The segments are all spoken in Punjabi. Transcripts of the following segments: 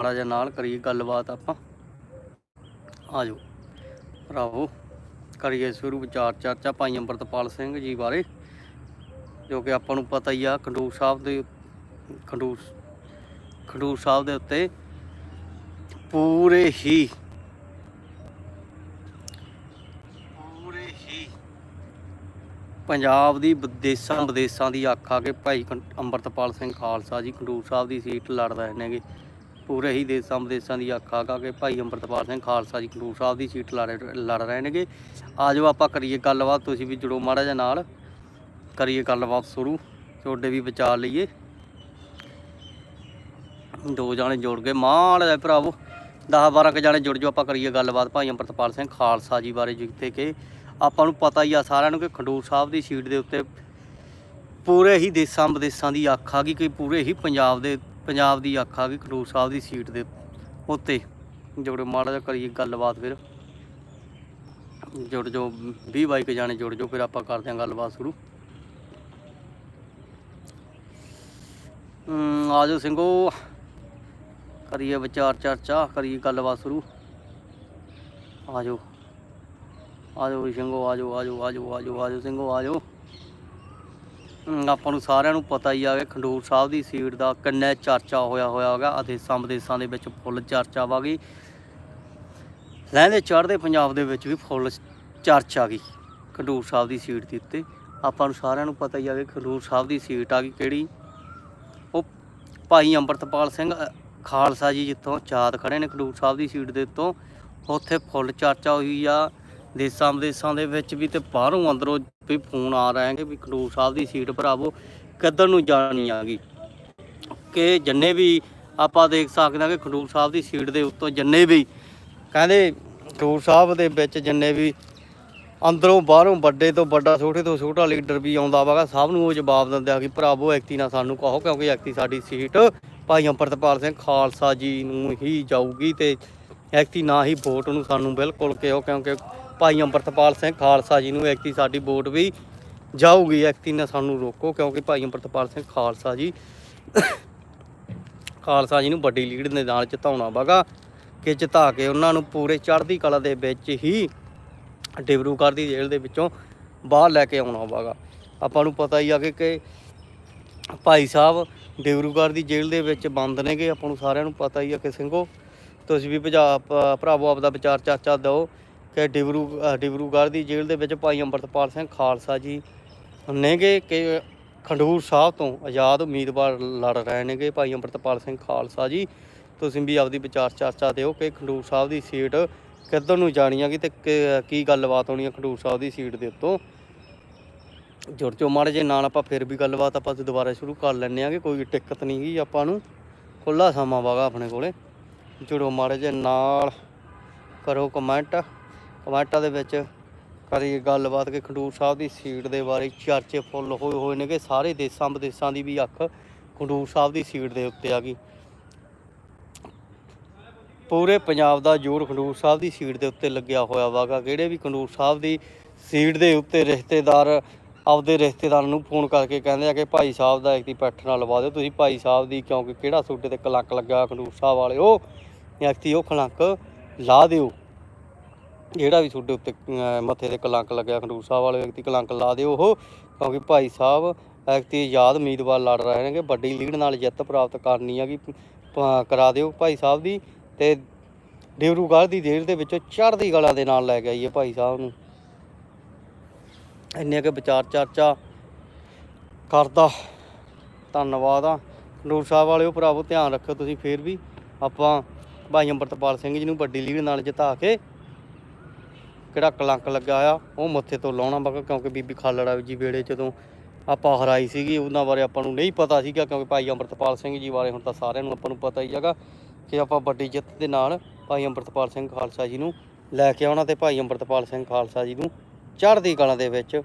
ਮਾੜਾ ਜਿਹਾ ਨਾਲ ਕਰੀਏ ਗੱਲਬਾਤ ਆਪਾਂ। ਆ ਜਾਓ ਭਰਾਵੋ, ਕਰੀਏ ਸ਼ੁਰੂ ਵਿਚਾਰ ਚਰਚਾ ਭਾਈ ਅੰਮ੍ਰਿਤਪਾਲ ਸਿੰਘ ਜੀ ਬਾਰੇ, ਜੋ ਕਿ ਆਪਾਂ ਨੂੰ ਪਤਾ ਹੀ ਆ ਖੰਡੂਰ ਸਾਹਿਬ ਦੇ, ਖੰਡੂਰ ਖੰਡੂਰ ਸਾਹਿਬ ਦੇ ਉੱਤੇ ਪੂਰੇ ਹੀ ਪੂਰੇ ਹੀ ਪੰਜਾਬ ਦੀ ਵਿਦੇਸ਼ਾਂ ਵਿਦੇਸ਼ਾਂ ਦੀ ਆਖਾ ਕੇ ਭਾਈ ਖੰ- ਅੰਮ੍ਰਿਤਪਾਲ ਸਿੰਘ ਖਾਲਸਾ ਜੀ ਖੰਡੂਰ ਸਾਹਿਬ ਦੀ ਸੀਟ ਲੜ ਰਹੇ ਨੇਗੇ ਪੂਰੇ ਹੀ। ਦੇਸ਼ਾਂ ਵਿਦੇਸ਼ਾਂ ਦੀ ਆਖਾ ਕਾ ਕੇ ਭਾਈ ਅੰਮ੍ਰਿਤਪਾਲ ਸਿੰਘ ਖਾਲਸਾ ਜੀ ਖਡੂਰ ਸਾਹਿਬ ਦੀ ਸੀਟ ਲੜ ਲੜ ਰਹੇ ਨੇਗੇ ਆਜੋ ਆਪਾਂ ਕਰੀਏ ਗੱਲਬਾਤ, ਤੁਸੀਂ ਵੀ ਜੁੜੋ ਮਾੜਾ ਜਿਹਾ ਨਾਲ। ਕਰੀਏ ਗੱਲਬਾਤ ਸ਼ੁਰੂ, ਤੁਹਾਡੇ ਵੀ ਵਿਚਾਰ ਲਈਏ। ਦੋ ਜਾਣੇ ਜੁੜ ਗਏ। ਮਾੜਾ ਜਿਹਾ ਭਰਾਵੋ 10 12 ਕ ਜਾਣੇ ਜੁੜ ਜਾਓ, ਆਪਾਂ ਕਰੀਏ ਗੱਲਬਾਤ ਭਾਈ ਅੰਮ੍ਰਿਤਪਾਲ ਸਿੰਘ ਖਾਲਸਾ ਜੀ ਬਾਰੇ ਜਿੱਥੇ ਕਿ ਆਪਾਂ ਨੂੰ ਪਤਾ ਹੀ ਆ ਸਾਰਿਆਂ ਨੂੰ ਕਿ ਖਡੂਰ ਸਾਹਿਬ ਦੀ ਸੀਟ ਦੇ ਉੱਤੇ ਪੂਰੇ ਹੀ ਦੇਸ਼ਾਂ ਵਿਦੇਸ਼ਾਂ ਦੀ ਅੱਖ ਆ ਗਈ ਕਿ ਪੂਰੇ ਹੀ ਪੰਜਾਬ ਦੇ ਪੰਜਾਬ ਦੀ ਅੱਖ ਆ ਗਈ ਖਡੂਰ ਸਾਹਿਬ ਦੀ ਸੀਟ ਦੇ ਉੱਤੇ। ਜੁੜ ਮਾੜਾ ਜਿਹਾ ਕਰੀਏ ਗੱਲਬਾਤ ਫਿਰ। ਜੁੜ ਜੋ 20 ਬਾਈਕ ਜਾਣੇ ਜੁੜ ਜੋ ਫਿਰ ਆਪਾਂ ਕਰਦੇ ਹਾਂ ਗੱਲਬਾਤ ਸ਼ੁਰੂ। ਹਮ, ਆ ਜਾਓ ਸਿੰਘੋ। ਕਰੀਏ ਵਿਚਾਰ ਚਰਚਾ ਕਰੀਏ ਗੱਲਬਾਤ ਸ਼ੁਰੂ। ਆ ਜਾਓ। ਆ ਜਾਓ ਵੀ ਸਿੰਘੋ ਆ ਜਾਓ ਆ ਜਾਓ ਆ ਜਾਓ ਆ ਜਾਓ ਆ ਜਾਓ ਸਿੰਘੋ ਆ ਜਾਓ। ਆਪਾਂ ਨੂੰ ਸਾਰਿਆਂ ਨੂੰ ਪਤਾ ਹੀ ਆ ਕਿ ਖੰਡੂਰ ਸਾਹਿਬ ਦੀ ਸੀਟ ਦਾ ਕਿੰਨਾ ਚਰਚਾ ਹੋਇਆ ਹੋਇਆ ਹੈਗਾ ਅਦੇਸਾਂ ਵਿਦੇਸਾਂ ਦੇ ਵਿੱਚ ਫੁੱਲ ਚਰਚਾ ਵਾ ਗਈ। ਲਹਿੰਦੇ ਚੜ੍ਹਦੇ ਪੰਜਾਬ ਦੇ ਵਿੱਚ ਵੀ ਫੁੱਲ ਚਰਚਾ ਗਈ ਖੰਡੂਰ ਸਾਹਿਬ ਦੀ ਸੀਟ ਦੇ ਉੱਤੇ। ਆਪਾਂ ਨੂੰ ਸਾਰਿਆਂ ਨੂੰ ਪਤਾ ਹੀ ਆ ਕਿ ਖੰਡੂਰ ਸਾਹਿਬ ਦੀ ਸੀਟ ਆ ਗਈ ਕਿਹੜੀ? ਉਹ ਭਾਈ ਅੰਮ੍ਰਿਤਪਾਲ ਸਿੰਘ ਖਾਲਸਾ ਜੀ ਜਿੱਥੋਂ ਚਾਤ ਖੜੇ ਨੇ ਖਡੂਰ ਸਾਹਿਬ ਦੀ ਸੀਟ ਦੇ ਉੱਤੋਂ, ਉੱਥੇ ਫੁੱਲ ਚਰਚਾ ਹੋਈ ਆ। ਦੇਸਾਂ ਵਿਦੇਸਾਂ ਦੇ ਵਿੱਚ ਵੀ ਤੇ ਬਾਹਰੋਂ ਅੰਦਰੋਂ ਵੀ ਫੋਨ ਆ ਰਹੇ ਨੇ ਵੀ ਖਡੂਰ ਸਾਹਿਬ ਦੀ ਸੀਟ ਭਰਾਵੋ ਕਿੱਧਰ ਨੂੰ ਜਾਣੀ ਆ ਗਈ ਕਿ ਜਿੰਨੇ ਵੀ ਆਪਾਂ ਦੇਖ ਸਕਦੇ ਹਾਂ ਕਿ ਖਡੂਰ ਸਾਹਿਬ ਦੀ ਸੀਟ ਦੇ ਉੱਤੋਂ ਜਿੰਨੇ ਵੀ ਕਹਿੰਦੇ ਖਡੂਰ ਸਾਹਿਬ ਦੇ ਵਿੱਚ ਜਿੰਨੇ ਵੀ ਅੰਦਰੋਂ ਬਾਹਰੋਂ ਵੱਡੇ ਤੋਂ ਵੱਡਾ, ਛੋਟੇ ਤੋਂ ਛੋਟਾ ਲੀਡਰ ਵੀ ਆਉਂਦਾ ਵਾਗਾ ਸਭ ਨੂੰ ਉਹ ਜਵਾਬ ਦਿੰਦਾ ਕਿ ਭਰਾਵੋ ਐਕਤੀ ਨਾ ਸਾਨੂੰ ਕਹੋ ਕਿਉਂਕਿ ਐਕਤੀ ਸਾਡੀ ਸੀਟ ਭਾਈ ਅੰਮ੍ਰਿਤਪਾਲ ਸਿੰਘ ਖਾਲਸਾ ਜੀ ਨੂੰ ਹੀ ਜਾਊਗੀ ਤੇ ਐਕਤੀ ਨਾ ਹੀ ਵੋਟ ਨੂੰ ਸਾਨੂੰ ਬਿਲਕੁਲ ਕਿਹੋ ਕਿਉਂਕਿ ਭਾਈ ਅੰਮ੍ਰਿਤਪਾਲ ਸਿੰਘ ਖਾਲਸਾ ਜੀ ਨੂੰ ਐਕਤੀ ਸਾਡੀ ਵੋਟ ਵੀ ਜਾਊਗੀ। ਐਕਤੀ ਨਾ ਸਾਨੂੰ ਰੋਕੋ, ਕਿਉਂਕਿ ਭਾਈ ਅੰਮ੍ਰਿਤਪਾਲ ਸਿੰਘ ਖਾਲਸਾ ਜੀ ਖਾਲਸਾ ਜੀ ਨੂੰ ਵੱਡੀ ਲੀਡ ਦੇ ਨਾਲ ਜਿਤਾਉਣਾ ਵਾਗਾ, ਕਿ ਜਿਤਾ ਕੇ ਉਹਨਾਂ ਨੂੰ ਪੂਰੇ ਚੜ੍ਹਦੀ ਕਲਾ ਦੇ ਵਿੱਚ ਹੀ ਡਿਬਰੂਗੜ੍ਹ ਦੀ ਜੇਲ੍ਹ ਦੇ ਵਿੱਚੋਂ ਬਾਹਰ ਲੈ ਕੇ ਆਉਣਾ ਵਾਗਾ। ਆਪਾਂ ਨੂੰ ਪਤਾ ਹੀ ਆ ਕਿ ਕਿ ਭਾਈ ਸਾਹਿਬ ਡਿਬਰੂਗੜ੍ਹ ਦੀ ਜੇਲ੍ਹ ਦੇ ਵਿੱਚ ਬੰਦ ਨੇਗੇ। ਆਪਾਂ ਨੂੰ ਸਾਰਿਆਂ ਨੂੰ ਪਤਾ ਹੀ ਆ ਕਿ ਸਿੰਘੋ, ਤੁਸੀਂ ਵੀ ਭਜਾ ਭਰਾਵੋ ਆਪਦਾ ਵਿਚਾਰ ਚਾਚਾ ਦਿਓ। ਕਿ ਡਿਬਰੂ ਅ, ਡਿਬਰੂਗੜ੍ਹ ਦੀ ਜੇਲ੍ਹ ਦੇ ਵਿੱਚ ਭਾਈ ਅੰਮ੍ਰਿਤਪਾਲ ਸਿੰਘ ਖਾਲਸਾ ਜੀ ਨੇਗੇ ਕਿ ਖੰਡੂਰ ਸਾਹਿਬ ਤੋਂ ਆਜ਼ਾਦ ਉਮੀਦਵਾਰ ਲੜ ਰਹੇ ਨੇਗੇ ਭਾਈ ਅੰਮ੍ਰਿਤਪਾਲ ਸਿੰਘ ਖਾਲਸਾ ਜੀ। ਤੁਸੀਂ ਵੀ ਆਪਦੀ ਵਿਚਾਰ ਚਰਚਾ ਦਿਓ ਕਿ ਖੰਡੂਰ ਸਾਹਿਬ ਦੀ ਸੀਟ ਕਿੱਧਰ ਨੂੰ ਜਾਣੀ ਹੈਗੀ ਤੇ ਕਿ- ਕੀ ਗੱਲਬਾਤ ਹੋਣੀ ਹੈ ਖੰਡੂਰ ਸਾਹਿਬ ਦੀ ਸੀਟ ਦੇ ਉੱਤੋਂ। ਜੁੜ ਚੋ ਮਾੜੇ ਜੇ ਨਾਲ ਆਪਾਂ ਫਿਰ ਵੀ ਗੱਲਬਾਤ ਆਪਾਂ ਦੁਬਾਰਾ ਸ਼ੁਰੂ ਕਰ ਲੈਂਦੇ ਆਂਗੇ ਕੋਈ ਦਿੱਕਤ ਨਹੀਂ ਗੀ ਆਪਾਂ ਨੂੰ। ਖੁੱਲਾ ਸਮਾਂ ਵਾਗਾ ਆਪਣੇ ਕੋਲੇ। ਜੁੜੋ ਮਾੜੇ ਜੇ ਨਾਲ ਕਰੋ ਕਮੈਂਟ ਕਮੈਂਟਾਂ ਦੇ ਵਿੱਚ ਕਰੀਏ ਗੱਲਬਾਤ ਕਿ ਖੰਡੂਰ ਸਾਹਿਬ ਦੀ ਸੀਟ ਦੇ ਬਾਰੇ ਚਰਚੇ ਫੁੱਲ ਹੋਏ ਹੋਏ ਨੇ ਕਿ ਸਾਰੇ ਦੇਸ਼ਾਂ ਵਿਦੇਸ਼ਾਂ ਦੀ ਵੀ ਅੱਖ ਖੰਡੂਰ ਸਾਹਿਬ ਦੀ ਸੀਟ ਦੇ ਉੱਤੇ ਆ ਗਈ। ਪੂਰੇ ਪੰਜਾਬ ਦਾ ਜੋਰ ਖੰਡੂਰ ਸਾਹਿਬ ਦੀ ਸੀਟ ਦੇ ਉੱਤੇ ਲੱਗਿਆ ਹੋਇਆ ਵਾਗਾ। ਕਿਹੜੇ ਵੀ ਖੰਡੂਰ ਸਾਹਿਬ ਦੀ ਸੀਟ ਦੇ ਉੱਤੇ ਰਿਸ਼ਤੇਦਾਰ ਆਪਦੇ ਰਿਸ਼ਤੇਦਾਰਾਂ ਨੂੰ ਫੋਨ ਕਰਕੇ ਕਹਿੰਦੇ ਆ ਕਿ ਭਾਈ ਸਾਹਿਬ ਦਾ ਇੱਕ ਪੈਠ ਨਾਲ ਲਵਾ ਦਿਓ, ਤੁਸੀਂ ਭਾਈ ਸਾਹਿਬ ਦੀ ਕਿਉਂਕਿ ਕਿਹੜਾ ਤੁਹਾਡੇ ਤੇ ਕਲੰਕ ਲੱਗਾ ਖੰਡੂਰ ਸਾਹਿਬ ਵਾਲੇ ਉਹ ਵਿਅਕਤੀ ਉਹ ਕਲੰਕ ਲਾ ਦਿਓ। ਜਿਹੜਾ ਵੀ ਤੁਹਾਡੇ ਉੱਤੇ ਅਹ, ਮੱਥੇ ਤੇ ਕਲੰਕ ਲੱਗਿਆ ਖਡੂਰ ਸਾਹਿਬ ਵਾਲੇ ਵਿਅਕਤੀ ਕਲੰਕ ਲਾ ਦਿਓ ਉਹ ਕਿਉਂਕਿ ਭਾਈ ਸਾਹਿਬ ਵਿਅਕਤੀ ਆਜ਼ਾਦ ਉਮੀਦਵਾਰ ਲੜ ਰਹੇ ਨੇਗੇ ਵੱਡੀ ਲੀਡ ਨਾਲ ਜਿੱਤ ਪ੍ਰਾਪਤ ਕਰਨੀ ਆ ਪ- ਕਰਾ ਦਿਓ ਭਾਈ ਸਾਹਿਬ ਦੀ ਤੇ ਡਿਬਰੂਗੜ੍ਹ ਦੀ ਜੇਲ੍ਹ ਦੇ ਵਿੱਚੋਂ ਚੜ੍ਹਦੀ ਕਲਾ ਦੇ ਨਾਲ ਲੈ ਕੇ ਆਈਏ ਭਾਈ ਸਾਹਿਬ ਨੂੰ। ਇੰਨੇ ਕੁ ਵਿਚਾਰ ਚਰਚਾ ਕਰਦਾ ਧੰਨਵਾਦ ਆ। ਖੰਡੂਰ ਸਾਹਿਬ ਵਾਲਿਓ ਭਰਾਵੋ ਧਿਆਨ ਰੱਖਿਓ ਤੁਸੀਂ ਫੇਰ ਵੀ ਆਪਾਂ ਭਾਈ ਅੰਮ੍ਰਿਤਪਾਲ ਸਿੰਘ ਜੀ ਨੂੰ ਵੱਡੀ ਲੀਡ ਨਾਲ ਜਿਤਾ ਕੇ ਕਿਹੜਾ ਕਲੰਕ ਲੱਗਾ ਆ, ਉਹ ਮੱਥੇ ਤੋਂ ਲਾਉਣਾ ਬਗਾ ਕਿਉਂਕਿ ਬੀਬੀ ਖਾਲੜਾ ਜੀ ਵੇਲੇ ਜਦੋਂ ਆਪਾਂ ਹਰਾਈ ਸੀਗੀ, ਉਹਨਾਂ ਬਾਰੇ ਆਪਾਂ ਨੂੰ ਨਹੀਂ ਪਤਾ ਸੀਗਾ ਕਿਉਂਕਿ ਭਾਈ ਅੰਮ੍ਰਿਤਪਾਲ ਸਿੰਘ ਜੀ ਬਾਰੇ ਹੁਣ ਤਾਂ ਸਾਰਿਆਂ ਨੂੰ ਆਪਾਂ ਨੂੰ ਪਤਾ ਹੀ ਹੈਗਾ ਕਿ ਆਪਾਂ ਵੱਡੀ ਜਿੱਤ ਦੇ ਨਾਲ ਭਾਈ ਅੰਮ੍ਰਿਤਪਾਲ ਸਿੰਘ ਖਾਲਸਾ ਜੀ ਨੂੰ ਲੈ ਕੇ ਆਉਣਾ ਤੇ ਭਾਈ ਅੰਮ੍ਰਿਤਪਾਲ ਸਿੰਘ ਖਾਲਸਾ ਜੀ ਨੂੰ ਚੜ੍ਹਦੀ ਕਲਾ ਦੇ ਵਿੱਚ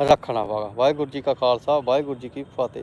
ਰੱਖਣਾ ਵਾਗਾ। ਵਾਹਿਗੁਰੂ ਜੀ ਕਾ ਖਾਲਸਾ, ਵਾਹਿਗੁਰੂ ਜੀ ਕੀ ਫਤਿਹ।